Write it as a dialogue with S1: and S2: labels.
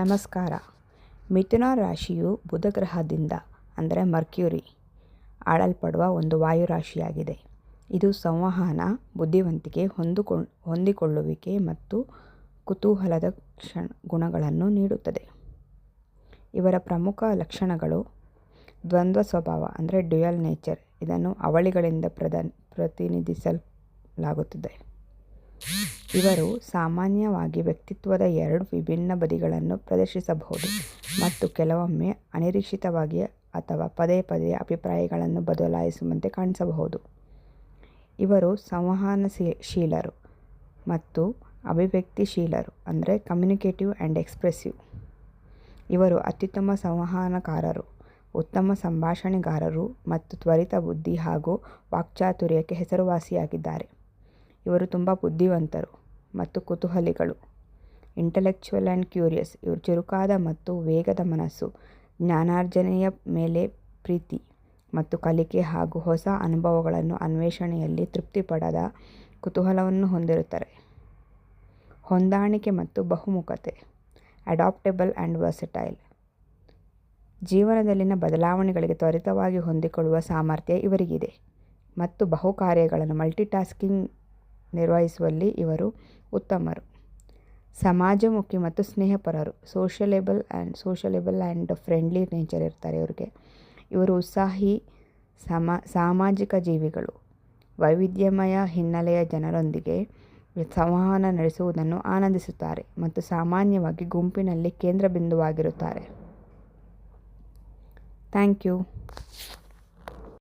S1: ನಮಸ್ಕಾರ. ಮಿಥುನ ರಾಶಿಯು ಬುಧ ಗ್ರಹದಿಂದ ಅಂದರೆ ಮರ್ಕ್ಯೂರಿ, ಆಳಲ್ಪಡುವ ಒಂದು ವಾಯುರಾಶಿಯಾಗಿದೆ. ಇದು ಸಂವಹನ, ಬುದ್ಧಿವಂತಿಕೆ ಹೊಂದಿಕೊ ಹೊಂದಿಕೊಳ್ಳುವಿಕೆ ಮತ್ತು ಕುತೂಹಲದ ಕ್ಷಣ, ಗುಣಗಳನ್ನು ನೀಡುತ್ತದೆ. ಇವರ ಪ್ರಮುಖ ಲಕ್ಷಣಗಳು ದ್ವಂದ್ವ ಸ್ವಭಾವ, ಅಂದರೆ ಡ್ಯುಯಲ್ ನೇಚರ್, ಇದನ್ನು ಅವಳಿಗಳಿಂದ ಪ್ರದ ಪ್ರತಿನಿಧಿಸಲಾಗುತ್ತದೆ. ಇವರು ಸಾಮಾನ್ಯವಾಗಿ ವ್ಯಕ್ತಿತ್ವದ ಎರಡು ವಿಭಿನ್ನ ಬದಿಗಳನ್ನು ಪ್ರದರ್ಶಿಸಬಹುದು ಮತ್ತು ಕೆಲವೊಮ್ಮೆ ಅನಿರೀಕ್ಷಿತವಾಗಿ ಅಥವಾ ಪದೇ ಪದೇ ಅಭಿಪ್ರಾಯಗಳನ್ನು ಬದಲಾಯಿಸುವಂತೆ ಕಾಣಿಸಬಹುದು. ಇವರು ಸಂವಹನಶೀಲರು ಮತ್ತು ಅಭಿವ್ಯಕ್ತಿಶೀಲರು, ಅಂದರೆ ಕಮ್ಯುನಿಕೇಟಿವ್ ಆ್ಯಂಡ್ ಎಕ್ಸ್ಪ್ರೆಸಿವ್ ಇವರು ಅತ್ಯುತ್ತಮ ಸಂವಹನಕಾರರು, ಉತ್ತಮ ಸಂಭಾಷಣೆಗಾರರು ಮತ್ತು ತ್ವರಿತ ಬುದ್ಧಿ ಹಾಗೂ ವಾಕ್ಚಾತುರ್ಯಕ್ಕೆ ಹೆಸರುವಾಸಿಯಾಗಿದ್ದಾರೆ. ಇವರು ತುಂಬ ಬುದ್ಧಿವಂತರು ಮತ್ತು ಕುತೂಹಲಿಗಳು. ಇಂಟೆಲೆಕ್ಚುವಲ್ ಆ್ಯಂಡ್ ಕ್ಯೂರಿಯಸ್ ಇವರು ಚುರುಕಾದ ಮತ್ತು ವೇಗದ ಮನಸ್ಸು, ಜ್ಞಾನಾರ್ಜನೆಯ ಮೇಲೆ ಪ್ರೀತಿ ಮತ್ತು ಕಲಿಕೆ ಹಾಗೂ ಹೊಸ ಅನುಭವಗಳನ್ನು ಅನ್ವೇಷಣೆಯಲ್ಲಿ ತೃಪ್ತಿಪಡದ ಕುತೂಹಲವನ್ನು ಹೊಂದಿರುತ್ತಾರೆ. ಹೊಂದಾಣಿಕೆ ಮತ್ತು ಬಹುಮುಖತೆ ಅಡಾಪ್ಟೇಬಲ್ ಆ್ಯಂಡ್ ವರ್ಸಟೈಲ್ ಜೀವನದಲ್ಲಿನ ಬದಲಾವಣೆಗಳಿಗೆ ತ್ವರಿತವಾಗಿ ಹೊಂದಿಕೊಳ್ಳುವ ಸಾಮರ್ಥ್ಯ ಇವರಿಗಿದೆ ಮತ್ತು ಬಹು ಕಾರ್ಯಗಳನ್ನು ಮಲ್ಟಿಟಾಸ್ಕಿಂಗ್ ನಿರ್ವಹಿಸುವಲ್ಲಿ ಇವರು ಉತ್ತಮರು. ಸಮಾಜಮುಖಿ ಮತ್ತು ಸ್ನೇಹಪರರು. Sociable and sociable and friendly nature ಇರ್ತಾರೆ ಇವರಿಗೆ. ಇವರು ಉತ್ಸಾಹಿ, ಸಮ, ಸಾಮಾಜಿಕ ಜೀವಿಗಳು. ವೈವಿಧ್ಯಮಯ ಹಿನ್ನೆಲೆಯ ಜನರೊಂದಿಗೆ ಸಂವಹನ ನಡೆಸುವುದನ್ನು ಆನಂದಿಸುತ್ತಾರೆ ಮತ್ತು ಸಾಮಾನ್ಯವಾಗಿ ಗುಂಪಿನಲ್ಲಿ ಕೇಂದ್ರ ಬಿಂದುವಾಗಿರುತ್ತಾರೆ. Thank you.